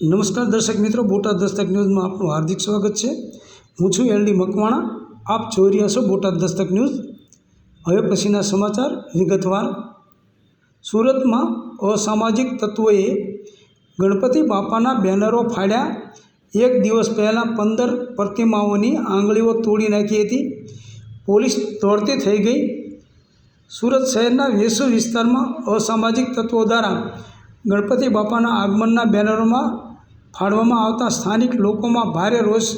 નમસ્કાર દર્શક મિત્રો, બોટાદ દસ્તક ન્યૂઝમાં આપનું હાર્દિક સ્વાગત છે. હું છું એલડી મકવાણા, આપ જોઈ રહ્યા છો બોટાદ દસ્તક ન્યૂઝ. હવે પછીના સમાચાર વિગતવાર. સુરતમાં અસામાજિક તત્વોએ ગણપતિ બાપાના બેનરો ફાડ્યા. એક દિવસ પહેલાં પંદર પ્રતિમાઓની આંગળીઓ તોડી નાખી હતી. પોલીસ દોડતી થઈ ગઈ. સુરત શહેરના વેસુ વિસ્તારમાં અસામાજિક તત્વો દ્વારા ગણપતિ બાપાના આગમનના બેનરોમાં ફાડવામાં આવતા સ્થાનિક લોકોમાં ભારે રોષ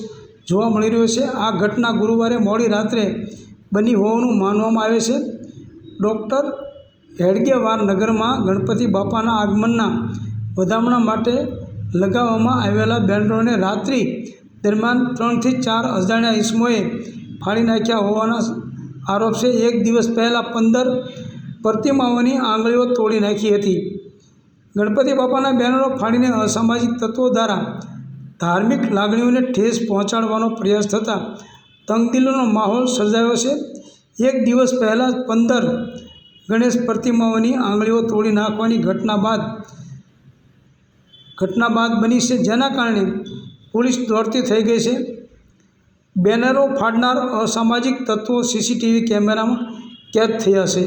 જોવા મળી રહ્યો છે. આ ઘટના ગુરુવારે મોડી રાત્રે બની હોવાનું માનવામાં આવે છે. ડૉક્ટર હેડગેવાર નગરમાં ગણપતિ બાપાના આગમનના વધામણા માટે લગાવવામાં આવેલા બેનરોને રાત્રિ દરમિયાન ત્રણથી ચાર અજાણ્યા ઇસમોએ ફાળી નાખ્યા હોવાના આરોપ છે. એક દિવસ પહેલાં પંદર પ્રતિમાઓની આંગળીઓ તોડી નાખી હતી. ગણપતિ બાપાના બેનરો ફાડીને અસામાજિક તત્વો દ્વારા ધાર્મિક લાગણીઓને ઠેસ પહોંચાડવાનો પ્રયાસ થતાં તંગદિલોનો માહોલ સર્જાયો છે. એક દિવસ પહેલાં પંદર ગણેશ પ્રતિમાઓની આંગળીઓ તોડી નાખવાની ઘટના બાદ ઘટના બાદ બની છે જેના કારણે પોલીસ દોડતી થઈ ગઈ છે. બેનરો ફાડનાર અસામાજિક તત્વો સીસીટીવી કેમેરામાં કેદ થયા છે.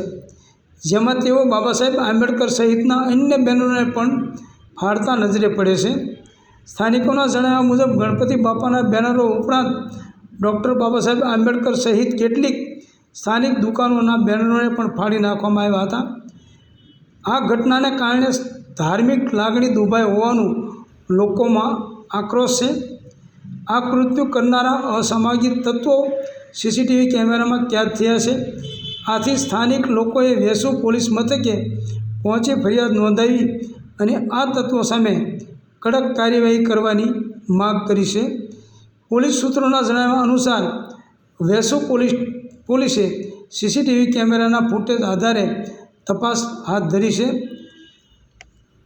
જેમાં તેઓ બાબા સાહેબ આંબેડકર સહિતના અન્ય બેનરોને પણ ફાળતા નજરે પડે છે. સ્થાનિકોના જણાવ્યા મુજબ ગણપતિ બાપાના બેનરો ઉપરાંત ડૉક્ટર બાબા સાહેબ આંબેડકર સહિત કેટલીક સ્થાનિક દુકાનોના બેનરોને પણ ફાડી નાખવામાં આવ્યા હતા. આ ઘટનાને કારણે ધાર્મિક લાગણી દુભાઈ હોવાનું લોકોમાં આક્રોશ છે. આ કૃત્યુ કરનારા અસામાજિક તત્વો સીસીટીવી કેમેરામાં કેદ થયા છે. આથી સ્થાનિક લોકોએ વેસુ પોલીસ મથકે પહોંચી ફરિયાદ નોંધાવી અને આ તત્વો સામે કડક કાર્યવાહી કરવાની માગ કરી છે. પોલીસ સૂત્રોના જણાવ્યા અનુસાર, વેસુ પોલીસ, પોલીસે સીસીટીવી કેમેરાના ફૂટેજ આધારે તપાસ હાથ ધરી છે.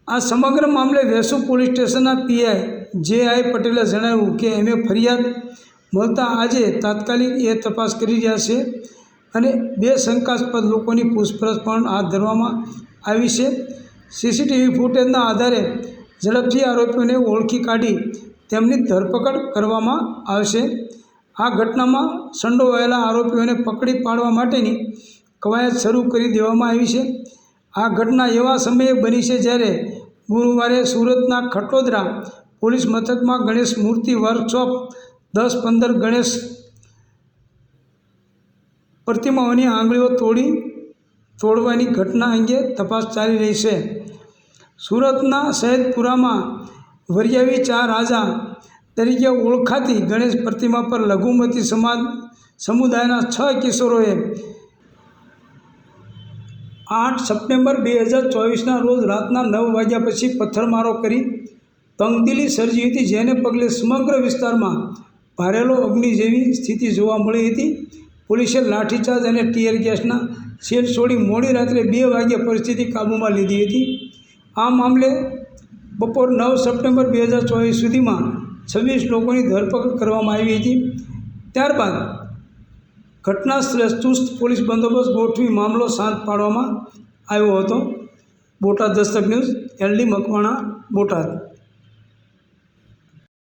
આ સમગ્ર મામલે વેસુ પોલીસ સ્ટેશનના પીઆઈ જે આઈ પટેલે જણાવ્યું કે, અમે ફરિયાદ મળતા આજે તાત્કાલિક એ તપાસ કરી રહ્યા છે અને બે શંકાસ્પદ લોકોની પૂછપરછ પણ હાથ ધરવામાં આવી છે. સીસીટીવી ફૂટેજના આધારે ઝડપથી આરોપીઓને ઓળખી કાઢી તેમની ધરપકડ કરવામાં આવશે. આ ઘટનામાં સંડોવાયેલા આરોપીઓને પકડી પાડવા માટેની કવાયત શરૂ કરી દેવામાં આવી છે. આ ઘટના એવા સમયે બની છે જ્યારે ગુરુવારે સુરતના ખટોદરા પોલીસ મથકમાં ગણેશ મૂર્તિ વર્કશોપ દસ પંદર ગણેશ પ્રતિમાઓની આંગળીઓ તોડી તોડવાની ઘટના અંગે તપાસ ચાલી રહી છે. સુરતના સૈદપુરામાં વરિયાવી ચા રાજા તરીકે ઓળખાતી ગણેશ પ્રતિમા પર લઘુમતી સમાજ સમુદાયના છ કિશોરોએ આઠ સપ્ટેમ્બર બે હજાર ચોવીસના રોજ રાતના નવ વાગ્યા પછી પથ્થરમારો કરી તંગદિલી સર્જી હતી, જેને પગલે સમગ્ર વિસ્તારમાં ભારેલો અગ્નિ જેવી સ્થિતિ જોવા મળી હતી. પોલીસે લાઠીચાર્જ અને ટીયર ગેસના સેલ છોડી મોડી રાત્રે બે વાગ્યે પરિસ્થિતિ કાબૂમાં લીધી હતી. આ મામલે બપોર નવ સપ્ટેમ્બર બે હજાર ચોવીસ સુધીમાં છવ્વીસ લોકોની ધરપકડ કરવામાં આવી હતી. ત્યારબાદ ઘટના ચુસ્ત પોલીસ બંદોબસ્ત ગોઠવી મામલો શાંત પાડવામાં આવ્યો હતો. Botad Dastak news, LD Makwana, Botad.